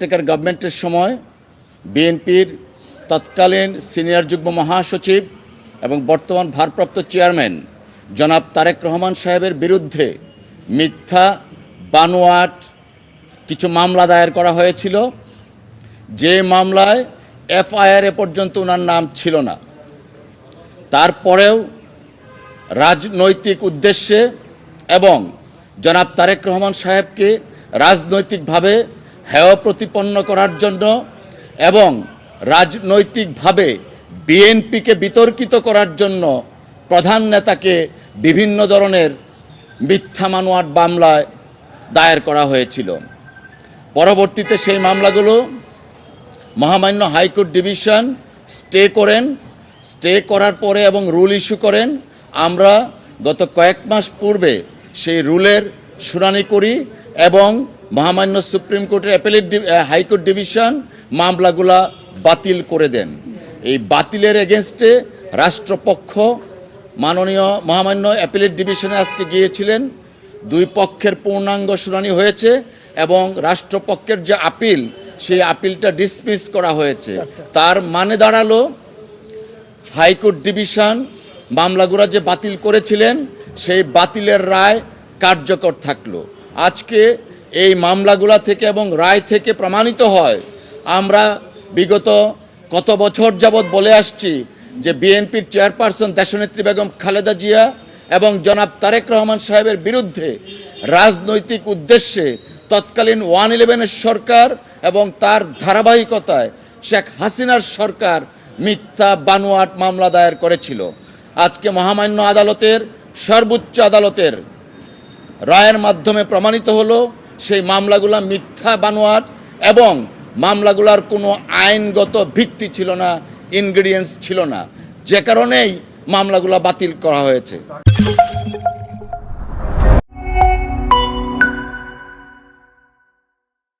Caretaker গভর্নমেন্টের সময় বিএনপির তৎকালীন সিনিয়র যুগ্ম মহাসচিব এবং বর্তমান ভারপ্রাপ্ত চেয়ারম্যান জনাব তারেক রহমান সাহেবের বিরুদ্ধে মিথ্যা, বানোয়াট কিছু মামলা দায়ের করা হয়েছিল। যে মামলায় এফআইআর এ পর্যন্ত ওনার নাম ছিল না। তারপরেও রাজনৈতিক উদ্দেশ্যে এবং জনাব তারেক রহমান সাহেবকে রাজনৈতিকভাবে হেয় প্রতিপন্ন করার জন্য এবং রাজনৈতিকভাবে বিএনপিকে বিতর্কিত করার জন্য প্রধান নেতাকে বিভিন্ন ধরনের মিথ্যা মানোয়াট মামলায় দায়ের করা হয়েছিল। পরবর্তীতে সেই মামলাগুলো মহামান্য হাইকোর্ট ডিভিশন স্টে করেন। স্টে করার পরে এবং রুল ইস্যু করেন। আমরা গত কয়েক মাস পূর্বে সেই রুলের শুনানি করি এবং মহামান্য সুপ্রিম কোর্টের অ্যাপেলেট হাইকোর্ট ডিভিশন মামলাগুলা বাতিল করে দেন। এই বাতিলের এগেনস্টে রাষ্ট্রপক্ষ মাননীয় মহামান্য অ্যাপেলেট ডিভিশনে আজকে গিয়েছিলেন। দুই পক্ষের পূর্ণাঙ্গ শুনানি হয়েছে এবং রাষ্ট্রপক্ষের যে আপিল, সেই আপিলটা ডিসমিস করা হয়েছে। তার মানে দাঁড়াল হাইকোর্ট ডিভিশন মামলাগুলো যে বাতিল করেছিলেন, সেই বাতিলের রায় কার্যকর থাকল। আজকে এই মামলাগুলা থেকে এবং রায় থেকে প্রমাণিত হয়। আমরা বিগত কত বছর যাবৎ বলে আসছি যে বিএনপির চেয়ারপারসন দেশনেত্রী বেগম খালেদা জিয়া এবং জনাব তারেক রহমান সাহেবের বিরুদ্ধে রাজনৈতিক উদ্দেশ্যে তৎকালীন ওয়ান ইলেভেনের সরকার এবং তার ধারাবাহিকতায় শেখ হাসিনার সরকার মিথ্যা বানোয়াট মামলা দায়ের করেছিল। আজকে মহামান্য আদালতের সর্বোচ্চ আদালতের রায়ের মাধ্যমে প্রমাণিত হলো সেই মামলাগুলো মিথ্যা বানোয়ার এবং মামলাগুলোর কোনো আইনগত ভিত্তি ছিল না ইনগ্রিডিয়েন্টস ছিল না। যে কারণেই মামলাগুলো বাতিল করা হয়েছে।